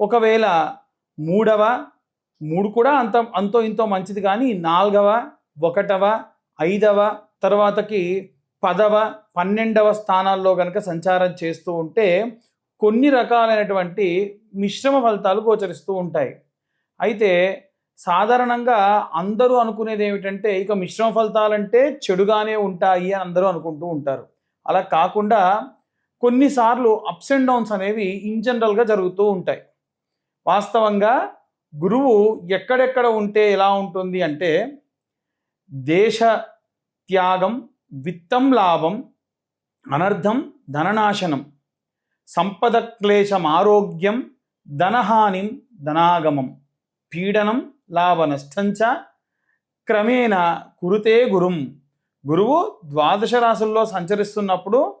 ఒకవేళ మూడవ మూడు కూడా అంత అంతో ఇంతో మంచిది కానీ నాలుగవ ఒకటవ ఐదవ తర్వాతకి పదవ పన్నెండవ స్థానాల్లో కనుక సంచారం చేస్తూ ఉంటే కొన్ని రకాలైనటువంటి మిశ్రమ ఫలితాలు గోచరిస్తూ ఉంటాయి. అయితే సాధారణంగా అందరూ అనుకునేది ఏమిటంటే ఇక మిశ్రమ ఫలితాలంటే చెడుగానే ఉంటాయి అని అందరూ అనుకుంటూ ఉంటారు. అలా కాకుండా కొన్నిసార్లు అప్స్ అండ్ డౌన్స్ అనేవి ఇన్ జనరల్గా జరుగుతూ ఉంటాయి. వాస్తవంగా గురువు ఎక్కడెక్కడ ఉంటే ఎలా ఉంటుంది అంటే దేశ త్యాగం విత్తం లాభం అనర్థం ధననాశనం సంపద క్లేశం ఆరోగ్యం ధనహానిం ధనాగమం పీడనం లాభ నష్టంచ క్రమేణ కురుతే గురుం. గురువు ద్వాదశ రాశుల్లో సంచరిస్తున్నప్పుడు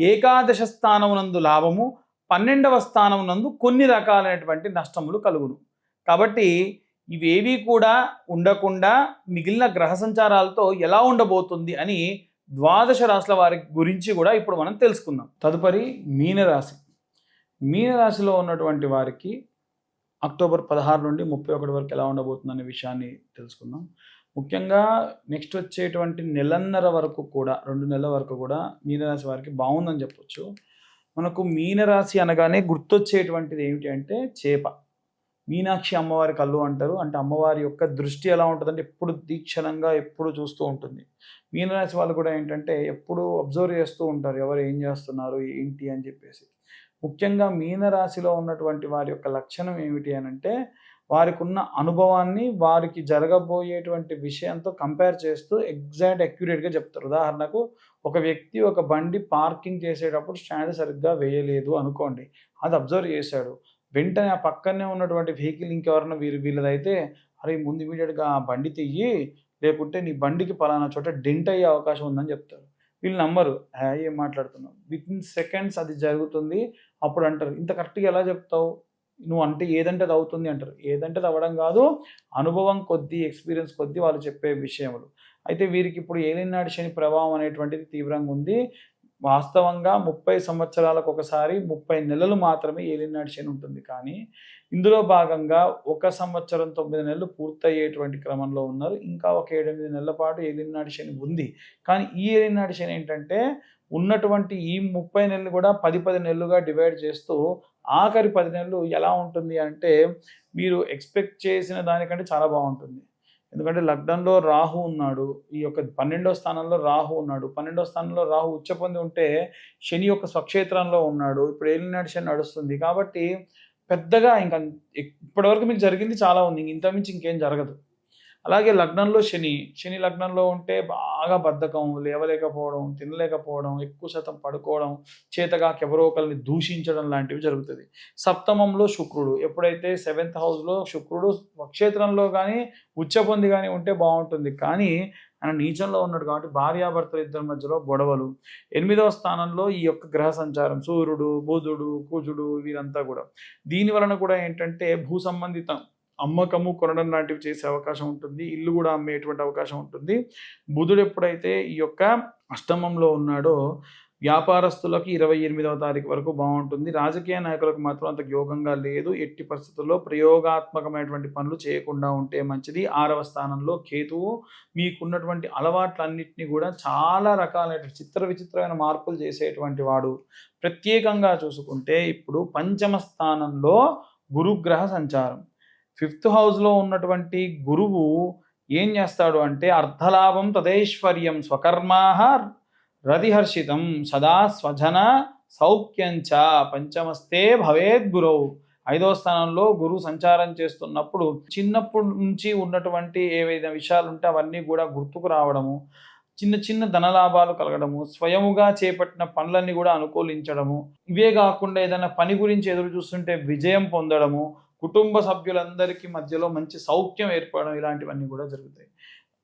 ఏకాదశ స్థానమునందు లాభము పన్నెండవ స్థానమునందు కొన్ని రకాలైనటువంటి నష్టములు కలుగును. కాబట్టి ఇవేవి కూడా ఉండకుండా మిగిలిన గ్రహ సంచారాలతో ఎలా ఉండబోతుంది అని ద్వాదశ రాశుల వారి గురించి కూడా ఇప్పుడు మనం తెలుసుకుందాం. తదుపరి మీనరాశి. మీనరాశిలో ఉన్నటువంటి వారికి అక్టోబర్ పదహారు నుండి ముప్పై ఒకటి వరకు ఎలా ఉండబోతుంది అనే విషయాన్ని తెలుసుకుందాం. ముఖ్యంగా నెక్స్ట్ వచ్చేటువంటి నెలన్నర వరకు కూడా రెండు నెలల వరకు కూడా మీనరాశి వారికి బాగుందని చెప్పొచ్చు. మనకు మీనరాశి అనగానే గుర్తొచ్చేటువంటిది ఏమిటి అంటే చేప. మీనాక్షి అమ్మవారి కళ్ళు అంటారు. అంటే అమ్మవారి యొక్క దృష్టి ఎలా ఉంటుందంటే ఎప్పుడు దీక్షణంగా ఎప్పుడు చూస్తూ ఉంటుంది. మీనరాశి వాళ్ళు కూడా ఏంటంటే ఎప్పుడు అబ్జర్వ్ చేస్తూ ఉంటారు. ఎవరు ఏం చేస్తున్నారు ఏంటి అని చెప్పేసి. ముఖ్యంగా మీనరాశిలో ఉన్నటువంటి వారి యొక్క లక్షణం ఏమిటి అని అంటే వారికి ఉన్న అనుభవాన్ని వారికి జరగబోయేటువంటి విషయంతో కంపేర్ చేస్తూ ఎగ్జాక్ట్ అక్యురేట్గా చెప్తారు. ఉదాహరణకు ఒక వ్యక్తి ఒక బండి పార్కింగ్ చేసేటప్పుడు స్టాండ్ సరిగ్గా వేయలేదు అనుకోండి. అది అబ్జర్వ్ చేశాడు. వెంటనే ఆ పక్కనే ఉన్నటువంటి వెహికల్ ఇంకెవరన్నా వీరు వీళ్ళదైతే అరే ముందు ఇమీడియట్గా ఆ బండి తీయి లేకుంటే నీ బండికి పలానా చోట డెంట్ అయ్యే అవకాశం ఉందని చెప్తారు. వీళ్ళు నమ్మరు. ఏం మాట్లాడుతున్నావు? విత్ ఇన్ సెకండ్స్ అది జరుగుతుంది. అప్పుడు అంటారు ఇంత కరెక్ట్గా ఎలా చెప్తావు? నువ్వు అంటే ఏదంటే అది అవుతుంది అంటారు. ఏదంటే అది అవ్వడం కాదు అనుభవం కొద్దీ ఎక్స్పీరియన్స్ కొద్దీ వాళ్ళు చెప్పే విషయములు. అయితే వీరికి ఇప్పుడు ఏలినాడు శని ప్రభావం అనేటువంటిది తీవ్రంగా ఉంది. వాస్తవంగా ముప్పై సంవత్సరాలకు ఒకసారి ముప్పై నెలలు మాత్రమే ఏలినాడు శని ఉంటుంది. కానీ ఇందులో భాగంగా ఒక సంవత్సరం తొమ్మిది నెలలు పూర్తయ్యేటువంటి క్రమంలో ఉన్నారు. ఇంకా ఒక ఏడెనిమిది నెలల పాటు ఏలినాడు శని ఉంది. కానీ ఈ ఏలినాడు శని ఏంటంటే ఉన్నటువంటి ఈ ముప్పై నెలలు కూడా పది పది నెలలుగా డివైడ్ చేస్తూ ఆఖరి పది నెలలు ఎలా ఉంటుంది అంటే మీరు ఎక్స్పెక్ట్ చేసిన దానికంటే చాలా బాగుంటుంది. ఎందుకంటే లగ్నంలో రాహు ఉన్నాడు ఈ యొక్క పన్నెండో స్థానంలో రాహు ఉన్నాడు. పన్నెండో స్థానంలో రాహు ఉచ్చపొంది ఉంటే శని యొక్క స్వక్షేత్రంలో ఉన్నాడు. ఇప్పుడు ఏలినాడు శని నడుస్తుంది కాబట్టి పెద్దగా ఇంకా ఇప్పటివరకు మీకు జరిగింది చాలా ఉంది. ఇంకా ఇంతకుమించి ఇంకేం జరగదు. అలాగే లగ్నంలో శని శని లగ్నంలో ఉంటే బాగా బద్ధకం లేవలేకపోవడం తినలేకపోవడం ఎక్కువ శాతం పడుకోవడం చేతగా ఎవరో ఒకరిని దూషించడం లాంటివి జరుగుతుంది సప్తమంలో శుక్రుడు ఎప్పుడైతే సెవెంత్ హౌస్లో శుక్రుడు క్షేత్రంలో కానీ ఉచ్చపొంది కానీ ఉంటే బాగుంటుంది. కానీ ఆయన నీచంలో ఉన్నాడు కాబట్టి భార్యాభర్తలు ఇద్దరి మధ్యలో గొడవలు. ఎనిమిదవ స్థానంలో ఈ యొక్క గ్రహ సంచారం సూర్యుడు బుధుడు కుజుడు వీరంతా కూడా. దీని వలన కూడా ఏంటంటే భూ సంబంధితం అమ్మకము కొనడం లాంటివి చేసే అవకాశం ఉంటుంది ఇల్లు కూడా అమ్మేటువంటి అవకాశం ఉంటుంది. బుధుడు ఎప్పుడైతే ఈ యొక్క అష్టమంలో ఉన్నాడో వ్యాపారస్తులకు ఇరవై ఎనిమిదవ తారీఖు వరకు బాగుంటుంది. రాజకీయ నాయకులకు మాత్రం అంత యోగంగా లేదు. ఎట్టి పరిస్థితుల్లో ప్రయోగాత్మకమైనటువంటి పనులు చేయకుండా ఉంటే మంచిది. ఆరవ స్థానంలో కేతువు మీకున్నటువంటి అలవాట్లన్నింటినీ కూడా చాలా రకాలైన చిత్ర విచిత్రమైన మార్పులు చేసేటువంటి వాడు. ప్రత్యేకంగా చూసుకుంటే ఇప్పుడు పంచమ స్థానంలో గురుగ్రహ సంచారం. ఫిఫ్త్ హౌస్లో ఉన్నటువంటి గురువు ఏం చేస్తాడు అంటే అర్ధలాభం తదేశ్వర్యం స్వకర్మాహ రతిహర్షితం సదా స్వజన సౌఖ్యంచ పంచమస్తే భవేద్ గురవు ఐదో స్థానంలో గురువు సంచారం చేస్తున్నప్పుడు చిన్నప్పటి నుంచి ఉన్నటువంటి ఏవైనా విషయాలు ఉంటే అవన్నీ కూడా గుర్తుకు రావడము చిన్న చిన్న ధనలాభాలు కలగడము స్వయముగా చేపట్టిన పనులన్నీ కూడా అనుకూలించడము. ఇవే కాకుండా ఏదైనా పని గురించి ఎదురు చూస్తుంటే విజయం పొందడము కుటుంబ సభ్యులందరికీ మధ్యలో మంచి సౌఖ్యం ఏర్పడడం ఇలాంటివన్నీ కూడా జరుగుతాయి.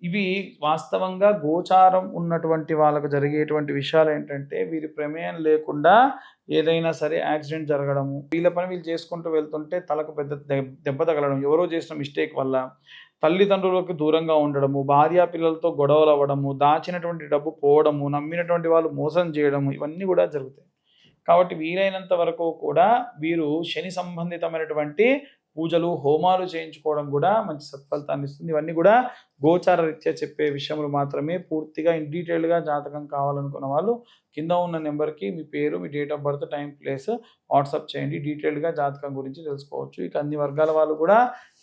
ఇవి వాస్తవంగా గోచారం ఉన్నటువంటి వాళ్ళకు జరిగేటువంటి విషయాలు ఏంటంటే వీరి ప్రమేయం లేకుండా ఏదైనా సరే యాక్సిడెంట్ జరగడము వీళ్ళ పని వీళ్ళు చేసుకుంటూ వెళ్తుంటే తలకు పెద్ద దెబ్బ తగలడం ఎవరో చేసిన మిస్టేక్ వల్ల తల్లిదండ్రులకు దూరంగా ఉండడము భార్యా పిల్లలతో గొడవలు అవ్వడము దాచినటువంటి డబ్బు పోవడము నమ్మినటువంటి వాళ్ళు మోసం చేయడము ఇవన్నీ కూడా జరుగుతాయి. కాబట్టి వీలైనంత వరకు కూడా వీరు శని సంబంధితమైనటువంటి పూజలు హోమాలు చేయించుకోవడం కూడా మంచి సత్ఫలితాన్ని ఇస్తుంది. ఇవన్నీ కూడా గోచార రీత్యా చెప్పే విషయములు మాత్రమే పూర్తిగా ఇన్ డీటెయిల్గా జాతకం కావాలనుకున్న వాళ్ళు కింద ఉన్న నెంబర్కి మీ పేరు మీ date of birth time place WhatsApp చేయండి. డీటెయిల్గా జాతకం గురించి తెలుసుకోవచ్చు. ఇక అన్ని వర్గాల వాళ్ళు కూడా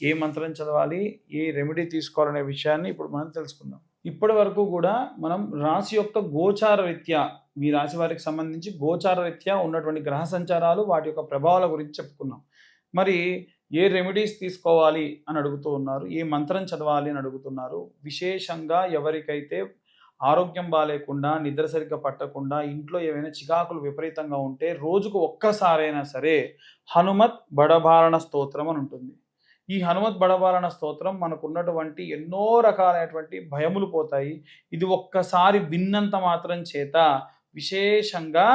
ఏ మంత్రం చదవాలి ఏ రెమెడీ తీసుకోవాలనే విషయాన్ని ఇప్పుడు మనం తెలుసుకుందాం. ఇప్పటి వరకు కూడా మనం రాశి యొక్క గోచార రీత్యా మీ రాశి వారికి సంబంధించి గోచార రీత్యా ఉన్నటువంటి గ్రహ సంచారాలు వాటి యొక్క ప్రభావాల గురించి చెప్పుకున్నాం. మరి ఏ రెమెడీస్ తీసుకోవాలి అని అడుగుతూ ఉన్నారు ఏ మంత్రం చదవాలి అని అడుగుతున్నారు విశేషంగా ఎవరికైతే ఆరోగ్యం బాగాలేకుండా నిద్ర సరిగ్గా పట్టకుండా ఇంట్లో ఏవైనా చికాకులు విపరీతంగా ఉంటే రోజుకు ఒక్కసారైనా సరే హనుమత్ బడభారణ స్తోత్రం అని ఉంటుంది. ఈ హనుమత్ బడభారణ స్తోత్రం మనకున్నటువంటి ఎన్నో రకాలైనటువంటి భయములు పోతాయి. ఇది ఒక్కసారి విన్నంత మాత్రం చేత విశేషంగా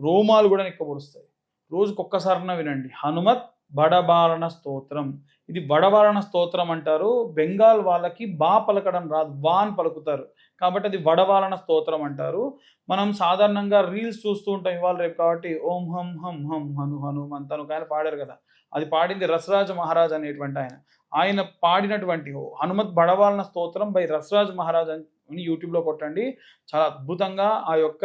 రోమాలు కూడా నిక్కబొడుస్తాయి రోజుకు ఒక్కసారిన వినండి. హనుమత్ బడబారణ స్తోత్రం. ఇది వడవారణ స్తోత్రం అంటారు. బెంగాల్ వాళ్ళకి బా పలకడం రాదు బా అని పలుకుతారు. కాబట్టి అది వడవారణ స్తోత్రం అంటారు. మనం సాధారణంగా రీల్స్ చూస్తూ ఉంటాం ఇవాళ రేపు కాబట్టి ఓం హం హం హం హను హను అంతను ఆయన పాడారు కదా. అది పాడింది రసరాజ మహారాజ్ అనేటువంటి ఆయన. ఆయన పాడినటువంటి హనుమత్ బడవాలన స్తోత్రం బై రసరాజ్ మహారాజ్ అని యూట్యూబ్లో కొట్టండి. చాలా అద్భుతంగా ఆ యొక్క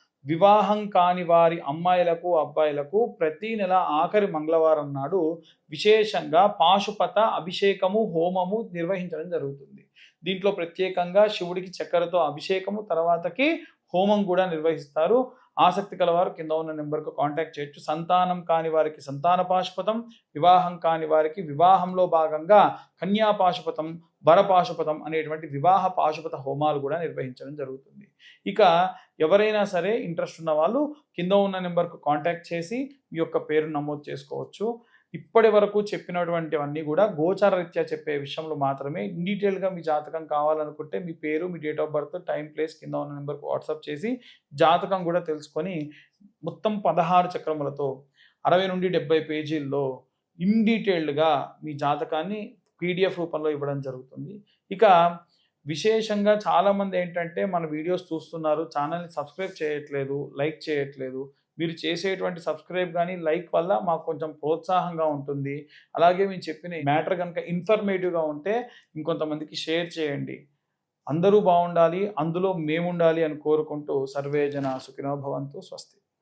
వివాహం కాని వారి అమ్మాయిలకు అబ్బాయిలకు ప్రతి నెల ఆఖరి మంగళవారం నాడు విశేషంగా పాశుపత అభిషేకము హోమము నిర్వహించడం జరుగుతుంది. దీంట్లో ప్రత్యేకంగా శివుడికి చక్కెరతో అభిషేకము తర్వాతకి హోమం కూడా నిర్వహిస్తారు. ఆసక్తి కలవారు కింద ఉన్న నెంబర్కు కాంటాక్ట్ చేయొచ్చు. సంతానం కాని వారికి సంతాన పాశుపతం వివాహం కాని వారికి వివాహంలో భాగంగా కన్యా పాశుపతం వర పాశుపతం అనేటువంటి వివాహ పాశుపత హోమాలు కూడా నిర్వహించడం జరుగుతుంది. ఇక ఎవరైనా సరే ఇంట్రెస్ట్ ఉన్న వాళ్ళు కింద ఉన్న నెంబర్కు కాంటాక్ట్ చేసి మీ యొక్క పేరు నమోదు చేసుకోవచ్చు. ఇప్పటి వరకు చెప్పినటువంటివన్నీ కూడా గోచార రీత్యా చెప్పే విషయంలో మాత్రమే. డీటెయిల్గా మీ జాతకం కావాలనుకుంటే మీ పేరు మీ date of birth time place కింద ఉన్న నెంబర్కు వాట్సాప్ చేసి జాతకం కూడా తెలుసుకొని మొత్తం పదహారు చక్రములతో అరవై నుండి డెబ్బై పేజీల్లో ఇన్ డీటెయిల్డ్గా మీ జాతకాన్ని పీడిఎఫ్ రూపంలో ఇవ్వడం జరుగుతుంది. ఇక విశేషంగా చాలామంది ఏంటంటే మన వీడియోస్ చూస్తున్నారు ఛానల్ని సబ్స్క్రైబ్ చేయట్లేదు లైక్ చేయట్లేదు. మీరు చేసేటువంటి సబ్స్క్రైబ్ కానీ లైక్ వల్ల మాకు కొంచెం ప్రోత్సాహంగా ఉంటుంది. అలాగే మేము చెప్పిన మ్యాటర్ కనుక ఇన్ఫర్మేటివ్గా ఉంటే ఇంకొంతమందికి షేర్ చేయండి. అందరూ బాగుండాలి అందులో మేము ఉండాలి అని కోరుకుంటూ సర్వేజన సుఖినో భవంతు స్వస్తి.